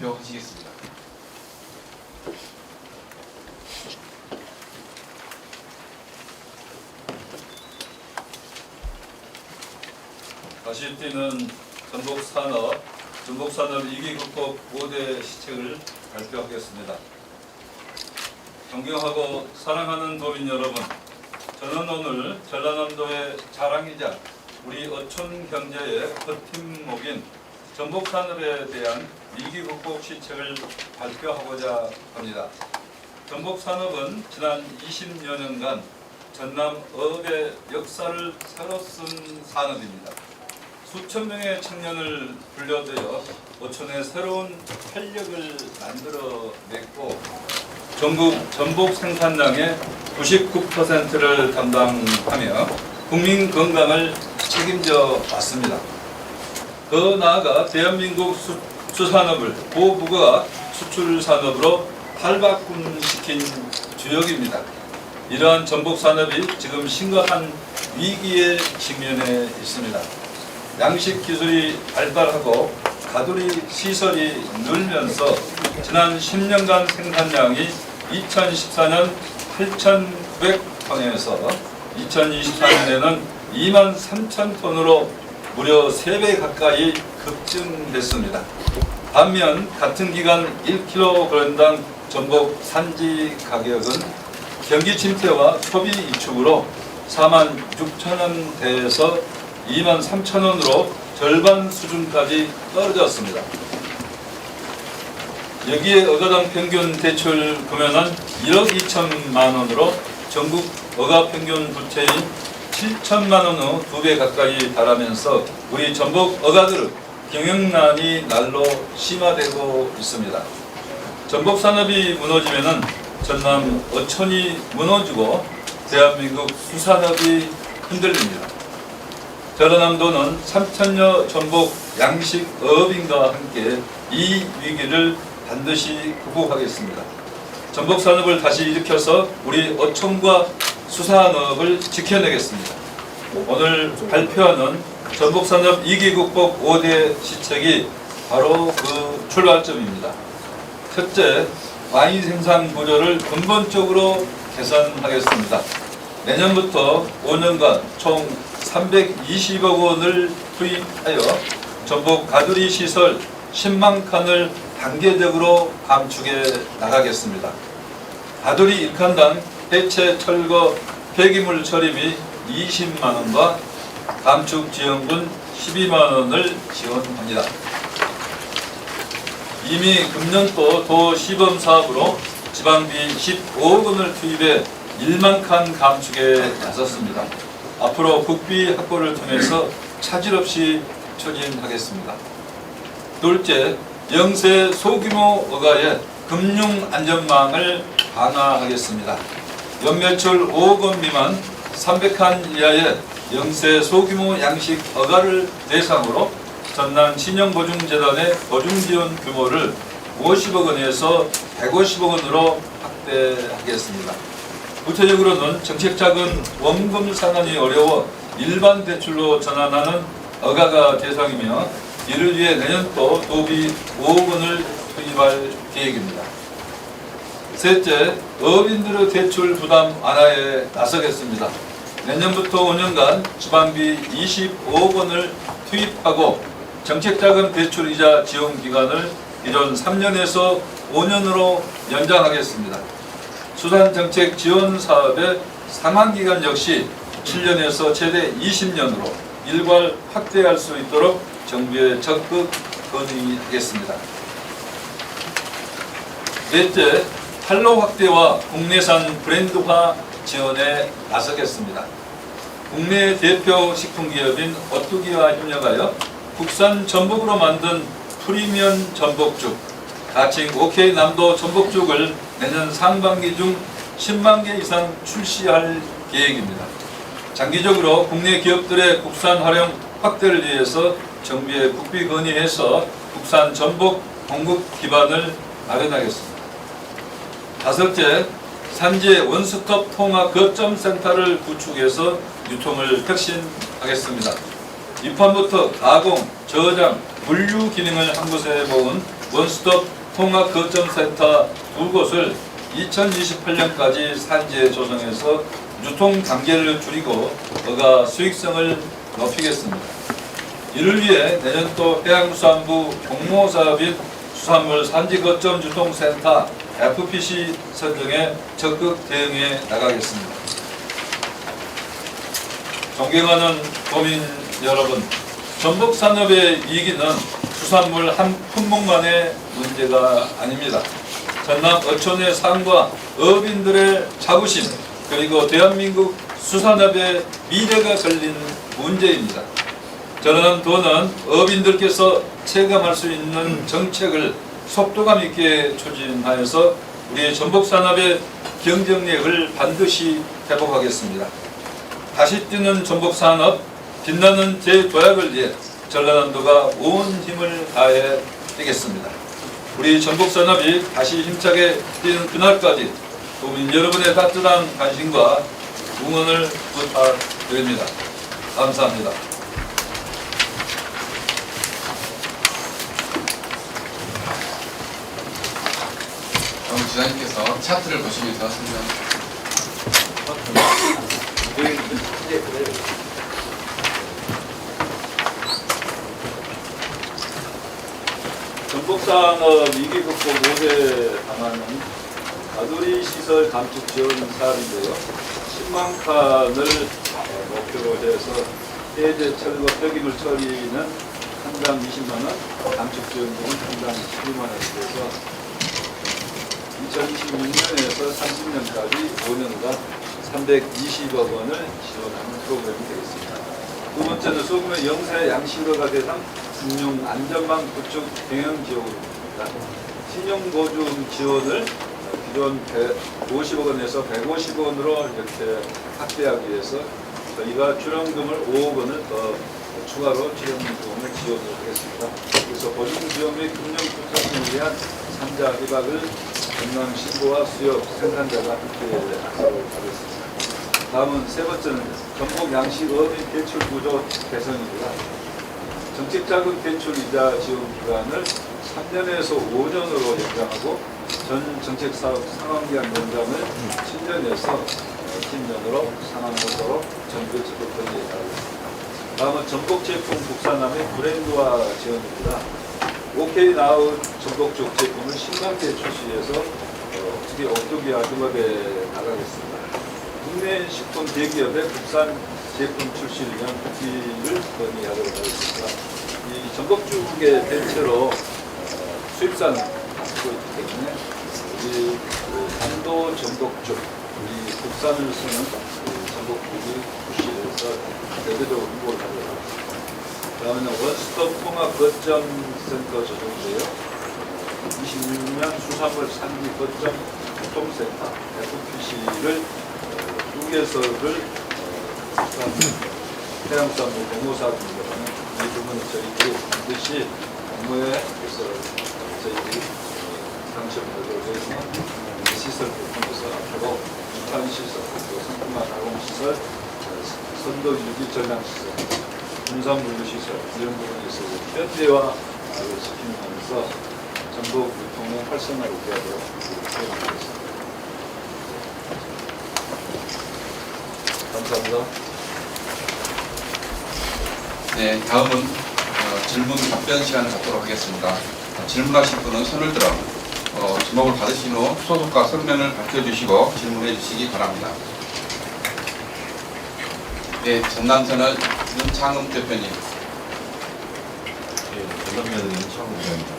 발표하시겠습니다. 다시 뛰는 전복산업, 전복산업 위기 극복 5대 시책을 발표하겠습니다. 존경하고 사랑하는 도민 여러분, 저는 오늘 전라남도의 자랑이자 우리 어촌 경제의 버팀목인 전복산업에 대한 위기 극복 시책을 발표하고자 합니다. 전복산업은 지난 20여 년간 전남 어업의 역사를 새로 쓴 산업입니다. 수천 명의 청년을 불려들여 어촌의 새로운 활력을 만들어냈고 전국 전복 생산량의 99%를 담당하며 국민 건강을 책임져 왔습니다. 더 나아가 대한민국 수, 수산업을 고부가 수출 산업으로 탈바꿈시킨 주역입니다. 이러한 전복 산업이 지금 심각한 위기에 직면해 있습니다. 양식 기술이 발달하고 가두리 시설이 늘면서 지난 10년간 생산량이 2014년 8,900톤에서 2024년에는 2만 3천 톤으로 무려 3배 가까이 급증됐습니다. 반면 같은 기간 1kg당 전복 산지 가격은 경기 침체와 소비 위축으로 4만 6천 원대에서 2만 3천 원으로 절반 수준까지 떨어졌습니다. 여기에 어가당 평균 대출 금액은 1억 2천만 원으로 전국 어가 평균 부채인 7천만 원의 두 배 가까이 달하면서 우리 전북 어가들은 경영난이 날로 심화되고 있습니다. 전복 산업이 무너지면은 전남 어촌이 무너지고 대한민국 수산업이 흔들립니다. 전라남도는 3천여 전복 양식 어업인과 함께 이 위기를 반드시 극복하겠습니다. 전복 산업을 다시 일으켜서 우리 어촌과 수산업을 지켜내겠습니다. 오늘 발표하는 전복 산업 위기 극복 5대 시책이 바로 그 출발점입니다. 첫째, 와인 생산 구조를 근본적으로 개선하겠습니다. 내년부터 5년간 총 320억 원을 투입하여 전북 가두리 시설 10만 칸을 단계적으로 감축해 나가겠습니다. 가두리 1칸당 해체 철거 폐기물 처리비 20만 원과 감축 지원금 12만 원을 지원합니다. 이미 금년도 도 시범 사업으로 지방비 15억 원을 투입해 1만 칸 감축에 나섰습니다. 앞으로 국비 확보를 통해서 차질 없이 추진하겠습니다. 둘째, 영세 소규모 어가의 금융 안전망을 강화하겠습니다. 연매출 5억 원 미만 300칸 이하의 영세 소규모 양식 어가를 대상으로 전남 신영보증재단의 보증지원 규모를 50억 원에서 150억 원으로 확대하겠습니다. 구체적으로는 정책자금 원금 상환이 어려워 일반 대출로 전환하는 어가가 대상이며 이를 위해 내년도 도비 5억 원을 투입할 계획입니다. 셋째, 어민들의 대출 부담 완화에 나서겠습니다. 내년부터 5년간 주방비 25억 원을 투입하고 정책자금 대출 이자 지원 기간을 기존 3년에서 5년으로 연장하겠습니다. 수산 정책 지원 사업의 상환 기간 역시 7년에서 최대 20년으로 일괄 확대할 수 있도록 정부에 적극 건의하겠습니다. 넷째, 판로 확대와 국내산 브랜드화 지원에 나서겠습니다. 국내 대표 식품기업인 오뚜기와 협력하여 국산 전복으로 만든 프리미엄 전복죽, 가칭 OK 남도 전복죽을 내년 상반기 중 10만 개 이상 출시할 계획입니다. 장기적으로 국내 기업들의 국산 활용 확대를 위해서 정부에 국비 건의해서 국산 전복 공급 기반을 마련하겠습니다. 다섯째, 산지의 원스톱 통합 거점 센터를 구축해서 유통을 혁신하겠습니다. 입판부터 가공, 저장, 물류 기능을 한 곳에 모은 원스톱 통합 거점 센터 두 곳을 2028년까지 산지에 조성해서 유통 단계를 줄이고 어가 수익성을 높이겠습니다. 이를 위해 내년도 해양수산부 공모사업인 수산물 산지 거점 유통센터 FPC 선정에 적극 대응해 나가겠습니다. 존경하는 도민 여러분, 전북 산업의 위기는 수산물 한 품목만의 문제가 아닙니다. 전남 어촌의 삶과 어민들의 자부심 그리고 대한민국 수산업의 미래가 걸린 문제입니다. 저는 더는 어민들께서 체감할 수 있는 정책을 속도감 있게 추진하여서 우리 전북 산업의 경쟁력을 반드시 회복하겠습니다. 다시 뛰는 전북 산업 빛나는 재도약을 위해 전라남도가 온 힘을 다해 뛰겠습니다. 우리 전북 산업이 다시 힘차게 뛰는 그날까지 도민 여러분의 따뜻한 관심과 응원을 부탁드립니다. 감사합니다. 지사님께서 차트를 보시면서 설명. 전북산업 위기 극복 5대 방안은 가두리 시설 감축 지원 사업인데요. 10만 칸을 어, 목표로 해서 해제 철거 폐기물 처리는 한당 20만 원, 감축 지원금은 한당 12만 원이 돼서 2026년에서 30년까지 5년간 320억 원을 지원하는 프로그램이 되겠습니다. 두 번째는 소금의 영세 양식어가 대상 금융 안전망 구축 경영 지원입니다. 신용 보증 지원을 기존 150억 원에서 150억 원으로 이렇게 확대하기 위해서 저희가 출연금을 5억 원을 더 추가로 출연금을 지원을 하겠습니다. 그래서 보증 지원 및 금융 구축을 위한 산자 협약을 전남 신고와 수협 생산자가 함께 약속을 하겠습니다. 다음은 세 번째는 전북 양식 어민 대출 구조 개선입니다. 정책 자금 대출 이자 지원 기간을 3년에서 5년으로 연장하고 전 정책 사업 상환기한 연장을 7년에서 10년으로 상환하도록 정부 적극적으로 예고하겠습니다. 다음은 전복 제품 국산화의 브랜드화 지원입니다. OK 나우 쪽 제품을 10만 개 출시해서 어, 특히 옥두기와 협업에 나가겠습니다. 국내 식품 대기업의 국산 제품 출시를 위한 국비를 건의하도록 하겠습니다. 이 전복죽의 대체로 어, 수입산 갖고 있기 때문에 우리 그 한도 전복죽, 우리 국산을 쓰는 그 전복죽이 출시해서 대대적으로 홍보를 하도록 하겠습니다. 다음에는 원스톱 통합 거점 센터 조정인데요. 26년 수산물 산지 거점 유통센터 FPC를 두 개석을 해양수산부 공모사업입니다만 이 부분은 저희들이 반드시 공모에 그래서 저희들이 당첨되도록 해서 시설을 통해서 앞으로 유탄 시설, 또 상품화 가공 시설, 선도 유기 전량 시설, 분산 분류 시설 이런 부분에서 현대화를 시키면서 전북 유통의 활성화를 위하도록 노력하겠습니다. 감사합니다. 네, 다음은 어, 질문 답변 시간을 갖도록 하겠습니다. 어, 질문하실 분은 손을 들어 어, 주목을 받으신 후 소속과 성명을 밝혀주시고 질문해 주시기 바랍니다. 네, 전남선을 윤창흠 대표님. 예, 전남면은 윤창국입니다.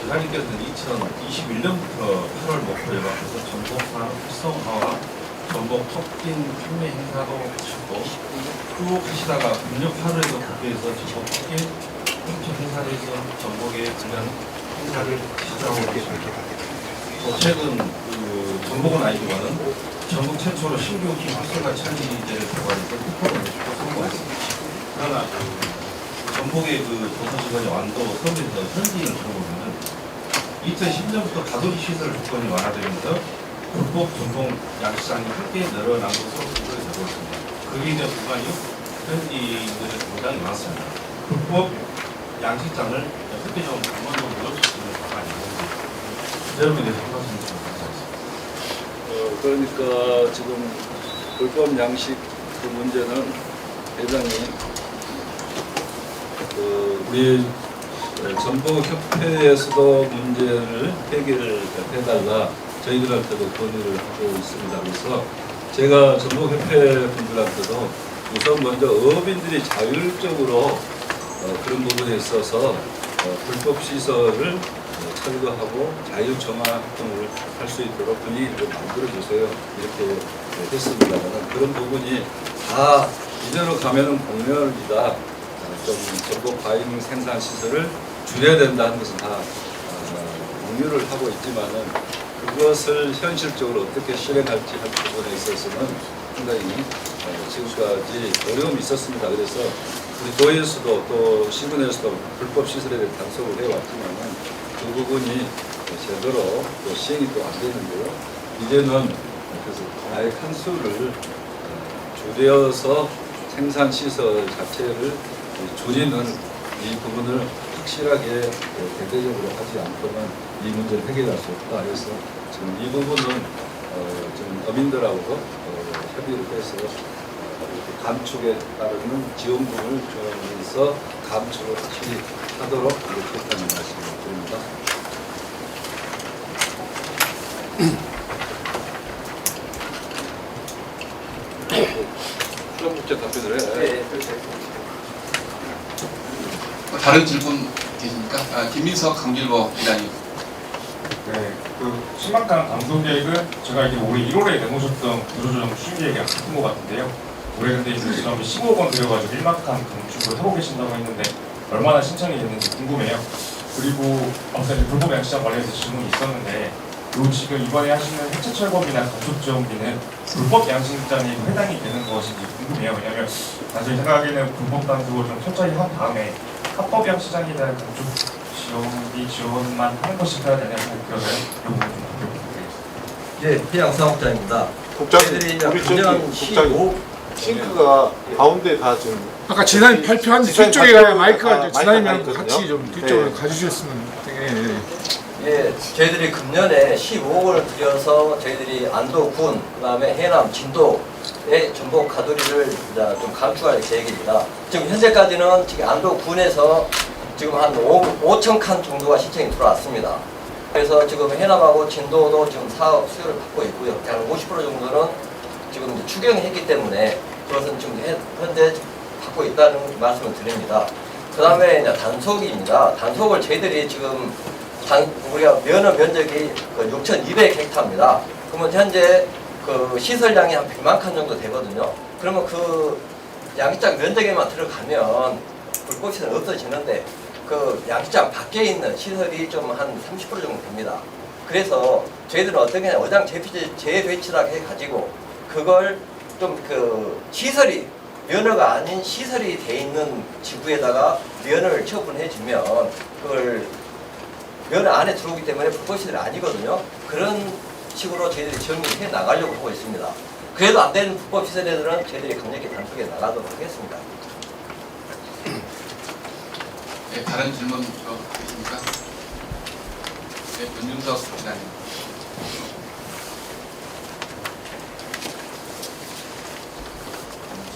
기사님께서는 2021년부터 8월 목표에 맞춰서 전복 산업 활성화와 전복 톡진 판매 행사도 하시고 쭉 하시다가 금년 8월에도 국회에서 전복 톡진 행사를 해서 전복에 관련 행사를 시작하고 있습니다. 또 최근 그 전복은 아니지만은 전국 최초로 신규 기 활성화 차리제를 개발해서 특허를 선보였습니다. 그러나 그 전복의 그 조사시간이 완도 서울에서 현지인을 들어보면은 2010년부터 가돌이 시설 조건이 완화되면서 불법 전복 양식장이 함께 늘어난 것으로 보고가 되고 있습니다. 그에 대한 구간이 현지인들의 굉장히 많습니다. 불법 양식장을 획기적으로 강원도로 수준을 가야 그 점에 대해서 한 말씀 좀 부탁드리겠습니다. 어, 그러니까 지금 불법 양식 그 문제는 대단히 그 우리 전북협회에서도 문제를 해결을 해달라 저희들한테도 건의를 하고 있습니다. 그래서 제가 전북협회 분들한테도 우선 먼저 어민들이 자율적으로 어, 그런 부분에 있어서 어, 불법 시설을 어, 철거하고 자유 정화 활동을 할 수 있도록 분위기를 좀 만들어 주세요. 이렇게 네, 했습니다만 그런 부분이 다 이대로 가면은 공멸이다. 어, 좀 전복 과잉 생산 시설을 줄여야 된다는 것은 다 어, 공유를 하고 있지만은 그것을 현실적으로 어떻게 실행할지 할 부분에 있어서는 상당히 어, 지금까지 어려움이 있었습니다. 그래서 우리 도에서도 또 시군에서도 불법 시설에 대해 단속을 해왔지만은 그 부분이 제대로 또 시행이 또 안 되는데요. 이제는 그래서 아예 칸수를 어, 줄여서 생산 시설 자체를 줄이는 이 부분을 확실하게 어, 대대적으로 하지 않고는 이 문제를 해결할 수 없다. 그래서 지금 이 부분은 어, 지금 어민들하고도 어, 협의를 해서 어, 이렇게 감축에 따르는 지원금을 주면서 감축을 확실히 하도록 이렇게 했다는 말씀을 드립니다. 수정 문제 답변을 해. 뭐 다른 질문 계십니까? 아, 김민석 강길보 기자님. 네, 그 신박한 감독 계획은 제가 알기로 올해 1월에 내놓으셨던 구조조정 추진 계획이랑 같은 것 같은데요. 올해 근데 이제 지난번 15억 원 들여가지고 일막한 건축을 하고 계신다고 했는데 얼마나 신청이 됐는지 궁금해요. 그리고 앞서 이제 불법 양시장 관련해서 질문이 있었는데 요 지금 이번에 하시는 해체 철거비나 건축 지원비는 불법 양식장에 해당이 되는 것인지 궁금해요. 왜냐하면 사실 생각에는 불법 단속을 좀 철저히 한 다음에 합법 양시장에 대한 건축 지원비 지원만 하는 것이 돼야 좀 부탁드리겠습니다. 예, 해양. 국장님, 저희들이 이제 우리 저기 국장님 15 싱크가 가운데 다 지금 아까 지난이 발표한 뒤쪽에 발표- 가야 마이크가 아, 이제 마이크가 지난이랑 있거든요. 같이 좀 뒤쪽으로 네. 가주셨으면 되게 예, 예. 예, 저희들이 금년에 15억 원을 들여서 저희들이 안도군, 그 다음에 해남, 진도의 전복 가두리를 이제 좀 감축할 계획입니다. 지금 현재까지는 지금 안도군에서 지금 한 5, 5천 칸 정도가 신청이 들어왔습니다. 그래서 지금 해남하고 진도도 지금 사업 수요를 받고 있고요. 한 50% 정도는 지금 이제 추경했기 때문에 그것은 지금 해- 현재 받고 있다는 말씀을 드립니다. 그 다음에 이제 단속입니다. 단속을 저희들이 지금 단, 우리가 면허 면적이 그 6,200헥타입니다. 그러면 현재 그 시설량이 한 100만 칸 정도 되거든요. 그러면 그 양식장 면적에만 들어가면 시설 없어지는데 그 양식장 밖에 있는 시설이 좀 한 30% 정도 됩니다. 그래서 저희들은 어떻게 어장 재배치, 재배치락 해가지고 그걸 좀 그 시설이 면허가 아닌 시설이 돼 있는 지구에다가 면허를 처분해주면 그걸 면허 안에 들어오기 때문에 불법 시설이 아니거든요. 그런 식으로 저희들이 정리해 나가려고 하고 있습니다. 그래도 안 되는 불법 시설들은 저희들이 강력히 단속해 나가도록 하겠습니다. 네, 다른 질문 더 계십니까? 네, 윤윤석 기자님.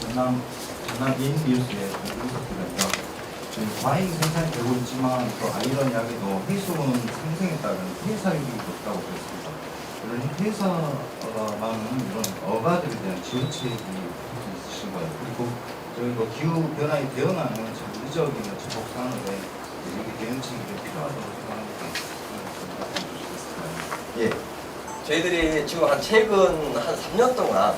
전남 전남 인뉴스의 윤석입니다. 과잉 생산이 되고 있지만 또 아이러니하게도 해수는 상승에 따른 폐사율이 높다고 그랬습니다. 이런 회사만은 이런 어가들에 대한 지원책이 있으신 거예요. 그리고 저희도 기후 변화에 대응하는 참 의적인 지속 산업에 여기 대응책이 좀 필요하다고 생각합니다. 예. 저희들이 지금 한 최근 한 3년 동안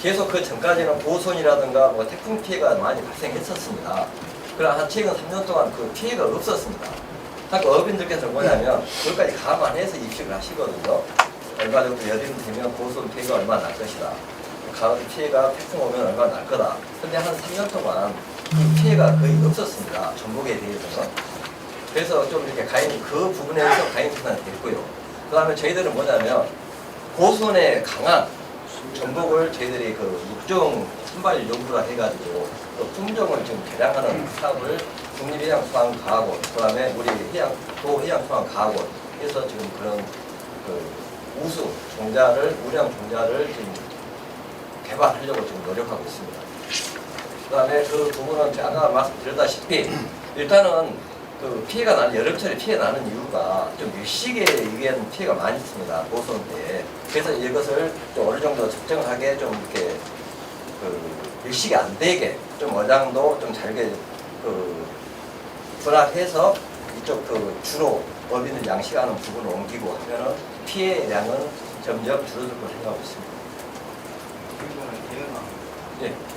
계속 그 전까지는 보손이라든가 뭐 태풍 피해가 많이 발생했었습니다. 그러나 한 최근 3년 동안 그 피해가 없었습니다. 그러니까 어민들께서 뭐냐면 그것까지 감안해서 입식을 하시거든요. 얼마 정도 여름 되면 보손 피해가 얼마 날 것이다. 가을 피해가 태풍 오면 얼마 날 거다. 근데 한 3년 동안 그 피해가 거의 없었습니다. 전복에 대해서는. 그래서 좀 이렇게 가인 그 부분에서 가인 편안이 됐고요. 그 다음에 저희들은 뭐냐면 고손에 강한 전복을 저희들이 그 육종 선발 연구라 해가지고 또 품종을 좀 개량하는 사업을 국립해양수산과학원, 그 다음에 우리 해양, 도해양수산과학원 해서 지금 그런 그 우수 종자를 우량 종자를 지금 개발하려고 지금 노력하고 있습니다. 그다음에 그 부분은 제가 말씀드렸다시피 일단은 그 피해가 나는 여름철에 피해 나는 이유가 좀 일식에 의한 피해가 많이 있습니다 때 그래서 이것을 좀 어느 정도 적정하게 좀 이렇게 그 일식이 안 되게 좀 어장도 좀 잘게 그 분할해서 이쪽 그 주로 법인을 양식하는 부분을 옮기고 하면은 피해 양은 점점 줄어들 걸 생각하고 있습니다. 예.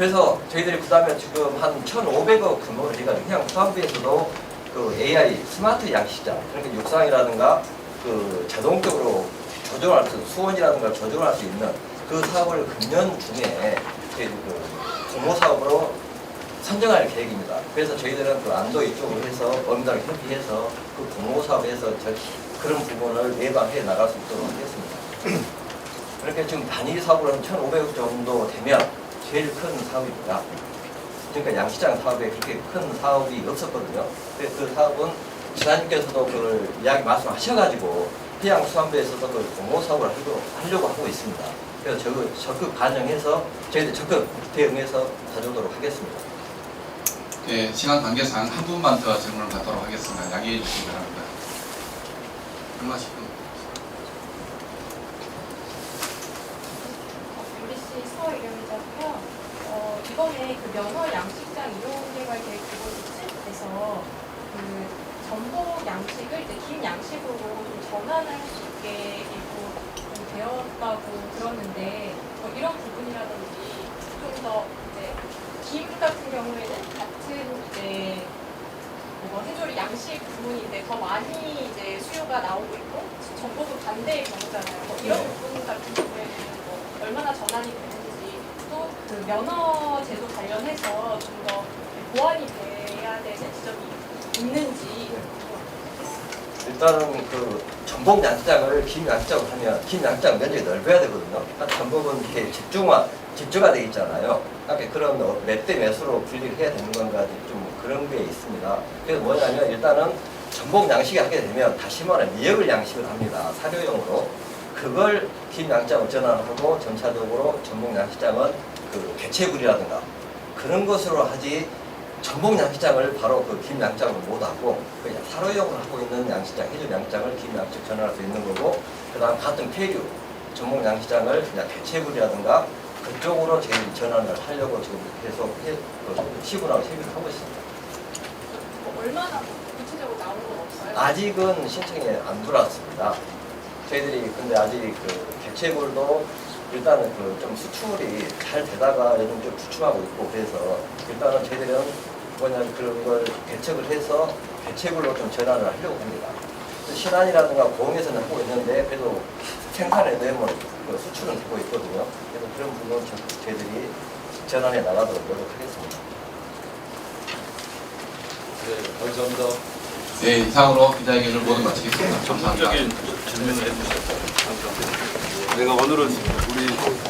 그래서 저희들이 그다음에 지금 한 1,500억 규모로 저희가 그냥 수산부에서도 그 AI 스마트 양식장 그러니까 육상이라든가 그 자동적으로 조정할 수 수온이라든가 조정할 수 있는 그 사업을 금년 중에 저희들 그 공모 사업으로 선정할 계획입니다. 그래서 저희들은 그 안도 이쪽으로 해서 범위랑 협의해서 그 공모 사업에서 저 그런 부분을 예방해 나갈 수 있도록 하겠습니다. 그렇게 지금 단위 사업으로 한 1,500억 정도 되면 제일 큰 사업입니다. 그러니까 양시장 사업에 그렇게 큰 사업이 없었거든요. 그래서 그 사업은 지사님께서도 그걸 이야기 말씀하셔가지고 해양 수산부에서도 그 공모 사업을 하려고, 하고 있습니다. 그래서 적극, 적극 반영해서 저희들 적극 대응해서 가져오도록 하겠습니다. 네, 시간 관계상 한 분만 더 질문을 받도록 하겠습니다. 양해해 주시기 바랍니다. MBC 서울 이름이고요. 어, 이번에 그 면허 양식장 이용 개발 계획 그곳에서 그 전복 양식을 이제 김 양식으로 좀 일부 좀 되었다고 들었는데 뭐 이런 부분이라든지 좀 더 이제 김 같은 경우에는 같은 이제 뭐 해조리 양식 부분인데 더 많이 이제 수요가 나오고 있고 전복은 반대의 경우잖아요. 뭐 이런 네. 부분 같은 경우에는 뭐 얼마나 전환이 되는지 또 그 면허 제도 관련해서 좀 더 보완이 돼야 되는 지점이 있는지 일단은 그 전복 양식장을 김 양식장으로 하면 김 양식장 면적이 넓어야 되거든요. 아, 전복은 이렇게 집중화 집중화 돼 있잖아요. 그러니까 그런 몇대 몇으로 분리를 해야 되는 건가 좀 그런 게 있습니다. 그래서 뭐냐면 일단은 전복 양식을 하게 되면 다시 말해 미역을 양식을 합니다. 사료용으로. 그걸 김 양식장으로 전환하고 점차적으로 전복 양식장은 그 개체굴이라든가 그런 것으로 하지 전복 양식장을 바로 그 김 양식장으로 못 하고 그냥 사료용으로 하고 있는 양식장, 해준 양식장을 김 양식 전환할 수 있는 거고 그 다음 같은 폐류 전복 양식장을 그냥 개체굴이라든가 그쪽으로 저희 전환을 하려고 지금 계속 해, 그 시군하고 협의를 하고 있습니다. 뭐 얼마나 구체적으로 나온 건 없어요. 아직은 신청이 안 들어왔습니다. 저희들이 근데 아직 그 개체굴도 일단은 그 좀 수출이 잘 되다가 요즘 좀 주춤하고 있고 그래서 일단은 저희들은 뭐냐면 그런 걸 개척을 해서 개체굴로 좀 전환을 하려고 합니다. 또 신안이라든가 공에서는 하고 있는데 그래도 생산에 되면 그 수출은 되고 있거든요. 그래서 그런 부분은 저- 저희들이 전환해 나가도록 노력하겠습니다. 네, 감사합니다. 네, 이상으로 기자회견을 모두 마치겠습니다. 감사합니다. 전문적인 질문을 해주셔서 감사합니다. 내가 오늘은 우리